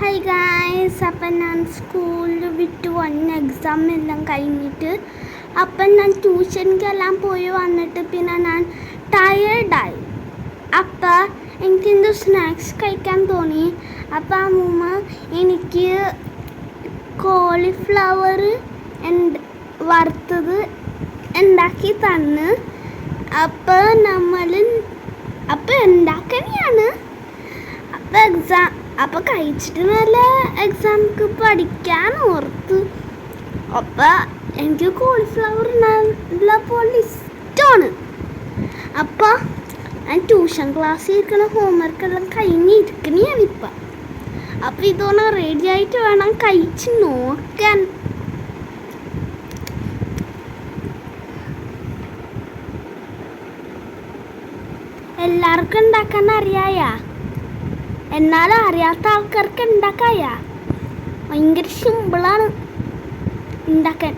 High guys അപ്പം ഞാൻ സ്കൂളിൽ വിട്ട് വന്ന എക്സാം എല്ലാം കഴിഞ്ഞിട്ട് അപ്പം ഞാൻ ട്യൂഷനിക്കെല്ലാം പോയി വന്നിട്ട് പിന്നെ ഞാൻ ടയേർഡായി അപ്പം എനിക്കെന്തോ സ്നാക്സ് കഴിക്കാൻ തോന്നി. അപ്പം അമ്മൂമ്മ എനിക്ക് കോളിഫ്ലവർ വറുത്തത് ഉണ്ടാക്കി തന്ന്. അപ്പോൾ നമ്മൾ അപ്പോൾ ഉണ്ടാക്കണിയാണ്. അപ്പോൾ എക്സാം അപ്പോൾ കഴിച്ചിട്ട് നല്ല എക്സാമിക്ക് പഠിക്കാൻ ഓർത്ത്. അപ്പോൾ എനിക്ക് കോളിഫ്ലവർ നല്ല പോലെ ഇഷ്ടമാണ് അപ്പോൾ ഞാൻ ട്യൂഷൻ ക്ലാസ്സിൽ ഇരിക്കുന്ന ഹോംവർക്കെല്ലാം കഴിഞ്ഞിരിക്കണയാണ് ഇപ്പം. അപ്പോൾ ഇതോണ റെഡി ആയിട്ട് വേണം കഴിച്ച് നോക്കാൻ. എല്ലാവർക്കും ഉണ്ടാക്കാൻ അറിയായ? എന്നാലും അറിയാത്ത ആൾക്കാർക്ക് ഉണ്ടാക്കായ ഭയങ്കര സിമ്പിളാണ് ഉണ്ടാക്കാൻ.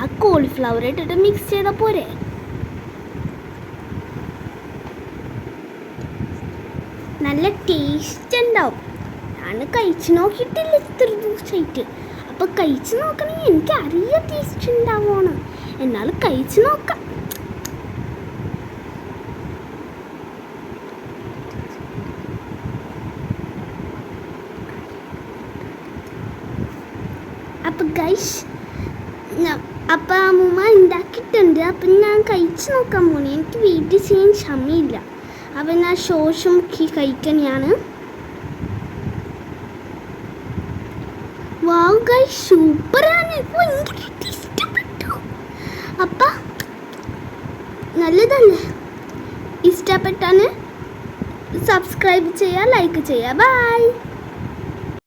ആ കോളിഫ്ലവർ ഇട്ടിട്ട് മിക്സ് ചെയ്താൽ പോരെ? നല്ല ടേസ്റ്റ് ഉണ്ടാവും. ഞാൻ കഴിച്ച് നോക്കിയിട്ടില്ല ഇത്ര ദിവസമായിട്ട് അപ്പോൾ കഴിച്ച് നോക്കണമെങ്കിൽ എനിക്ക് അറിയാം ടേസ്റ്റ് ഉണ്ടാവുമെന്ന്. എന്നാൽ കഴിച്ച് നോക്കാം. അപ്പം ഗൈസ് അപ്പം അമ്മൂമ്മ ഉണ്ടാക്കിയിട്ടുണ്ട് അപ്പം ഞാൻ കഴിച്ച് നോക്കാൻ പോണേ എനിക്ക് വീട്ടിൽ ചെയ്യാൻ ക്ഷമയില്ല. അപ്പം ഞാൻ ശോഷം മുക്കി കഴിക്കണെയാണ്. വാവ് സൂപ്പറാണ് ഇഷ്ടപ്പെട്ടു. അപ്പം നല്ലതല്ലേ? ഇഷ്ടപ്പെട്ടാണ് സബ്സ്ക്രൈബ് ചെയ്യുക ലൈക്ക് ചെയ്യുക ബൈ